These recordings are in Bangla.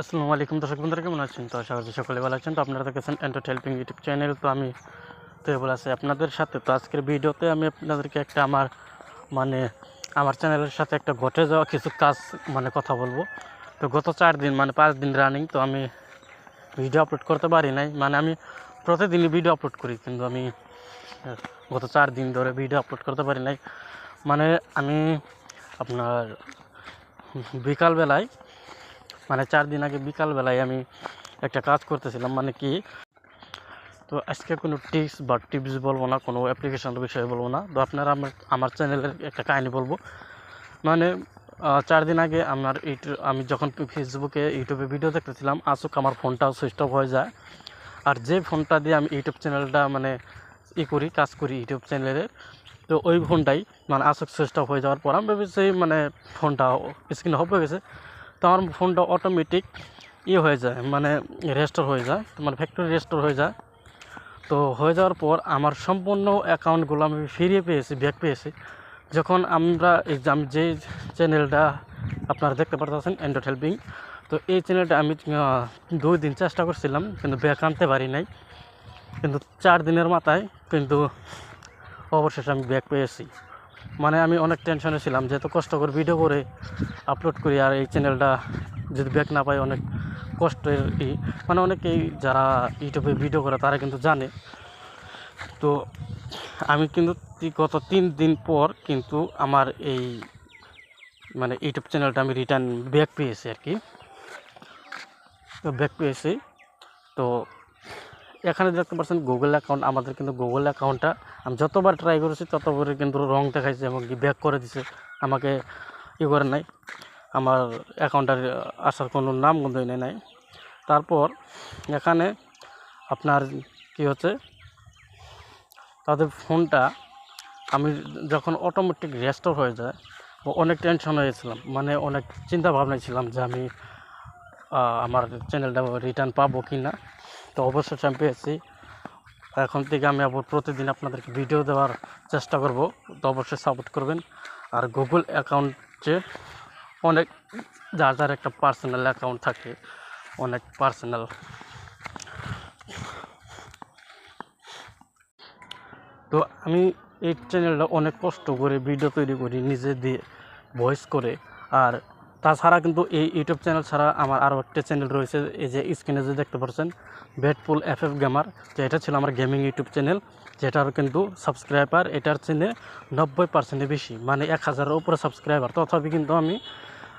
আসসালামু আলাইকুম দর্শক বন্ধুরা, কেমন আছেন? তো আশা করছি সকলে ভালো আছেন। তো আপনারা দেখেছেন এন্টার হেল্পিং ইউটিউব চ্যানেল। তো আমি তো তেবল আছি আপনাদের সাথে। তো আজকের ভিডিওতে আমি আপনাদেরকে একটা আমার মানে আমার চ্যানেলের সাথে একটা ঘটে যাওয়া কিছু কাজ মানে কথা বলব। তো গত চার দিন মানে পাঁচ দিন রানিং তো আমি ভিডিও আপলোড করতে পারি নাই। মানে আমি প্রতিদিনই ভিডিও আপলোড করি, কিন্তু আমি গত চার দিন ধরে ভিডিও আপলোড করতে পারি নাই। মানে আমি আপনার বিকালবেলায় মানে চার দিন আগে বিকালবেলায় আমি একটা কাজ করতেছিলাম মানে কি? তো আজকে কোনো টিপস বা টিপস বলব না, কোনো অ্যাপ্লিকেশনের বিষয়ে বলব না। তো আপনারা আমার আমার চ্যানেলের একটা কাহিনী বলব। মানে চার দিন আগে আমার ইউটিউব আমি যখন ফেসবুকে ইউটিউবে ভিডিও দেখতেছিলাম আসুক আমার ফোনটাও সুইচ অফ হয়ে যায়। আর যে ফোনটা দিয়ে আমি ইউটিউব চ্যানেলটা মানে ই করি, কাজ করি ইউটিউব চ্যানেলের তো ওই ফোনটাই মানে আসুক সুইচ অফ হয়ে যাওয়ার পর আমি ভেবেছি মানে ফোনটা স্ক্রিন অফ হয়ে গেছে। তো আমার ফোনটা অটোমেটিক ইয়ে হয়ে যায় মানে রেস্টোর হয়ে যায়, তোমার ফ্যাক্টরি রেস্টোর হয়ে যায়। তো হয়ে যাওয়ার পর আমার সম্পূর্ণ অ্যাকাউন্টগুলো আমি ফিরিয়ে পেয়েছি ব্যাক পেয়েছি। যখন আমরা এক্সাম যে চ্যানেলটা আপনারা দেখতে পারতেছেন অ্যান্ড্রয়েড হেল্পিং তো এই চ্যানেলটা আমি দুই দিন চেষ্টা করছিলাম, কিন্তু ব্যাক আনতে পারি নাই। কিন্তু চার দিনের মাথায় কিন্তু অবশেষে আমি ব্যাক পেয়েছি। মানে আমি অনেক টেনশনে ছিলাম, যেহেতু কষ্ট করে ভিডিও করে আপলোড করি আর এই চ্যানেলটা যদি ব্যাক না পাই অনেক কষ্টের ই। মানে অনেকেই যারা ইউটিউবে ভিডিও করে তারা কিন্তু জানে। তো আমি কিন্তু গত তিন দিন পর কিন্তু আমার এই মানে ইউটিউব চ্যানেলটা আমি রিটার্ন ব্যাক পেয়েছি আর কি। তো ব্যাক পেয়েছি। তো এখানে দেখতে পাচ্ছেন গুগল অ্যাকাউন্ট আমাদের কিন্তু গুগল অ্যাকাউন্টটা আমি যতবার ট্রাই করেছি, ততবারই কিন্তু রং দেখাইছে এবং ব্যাক করে দিছে। আমাকে ই করে নাই। আমার অ্যাকাউন্টটার আসার কোনো নাম কিন্তু এনে নাই। তারপর এখানে আপনার কি হচ্ছে, তাদের ফোনটা আমি যখন অটোমেটিক রেস্টোর হয়ে যায় অনেক টেনশন হয়েছিলাম। মানে অনেক চিন্তা ভাবনা ছিলাম যে আমি আমার চ্যানেলটা রিটার্ন পাবো কি না তো অবশ্যই আমি পেয়েছি এখন থেকে আমি আবার প্রতিদিন আপনাদেরকে ভিডিও দেওয়ার চেষ্টা করব। তো অবশ্যই সাপোর্ট করবেন। আর গুগল অ্যাকাউন্টে অনেক, যার যার একটা পার্সোনাল অ্যাকাউন্ট থাকে, অনেক পার্সোনাল তো আমি এই চ্যানেলটা অনেক কষ্ট করে ভিডিও তৈরি করি, নিজে দিয়ে ভয়েস করে। আর তাছাড়া কিন্তু এই ইউটিউব চ্যানেল ছাড়া আমার আরও একটা চ্যানেল রয়েছে, এই যে স্ক্রিনে যে দেখতে পাচ্ছেন ব্যাটপুল এফ এফ গেমার যে এটা ছিল আমার গেমিং ইউটিউব চ্যানেল যেটার কিন্তু সাবস্ক্রাইবার এটার চেনে নব্বই পার্সেন্টের বেশি মানে এক হাজারের উপরে সাবস্ক্রাইবার তথাপি কিন্তু আমি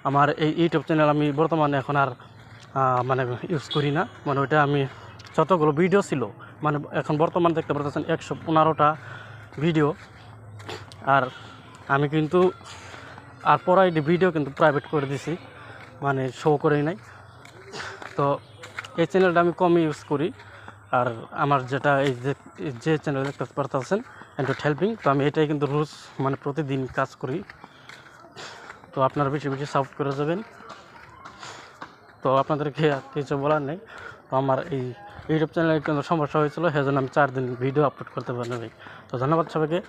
আমার এই ইউটিউব চ্যানেল আমি বর্তমানে এখন আর মানে ইউজ করি না। মানে ওইটা আমি যতগুলো ভিডিও ছিল মানে এখন বর্তমান দেখতে পাচ্ছেন একশো পনেরোটা ভিডিও আর আমি কিন্তু আর পরাই ভিডিও কিন্তু প্রাইভেট করে দিছি মানে শো করেই নাই। তো এই চ্যানেলটা আমি কমই ইউজ করি। আর আমার যেটা এই যে যে চ্যানেল দেখতে পারতেছেন হেল্পিং তো আমি এটাই কিন্তু রোজ মানে প্রতিদিন কাজ করি। তো আপনারা বেশি বেশি সাপোর্ট করে যাবেন। তো আপনাদেরকে কিছু বলার নেই। তো আমার এই ইউটিউব চ্যানেলে কিন্তু সমস্যা হয়েছিল, সেজন্য আমি চার দিন ভিডিও আপলোড করতে পারিনি। তো ধন্যবাদ সবাইকে।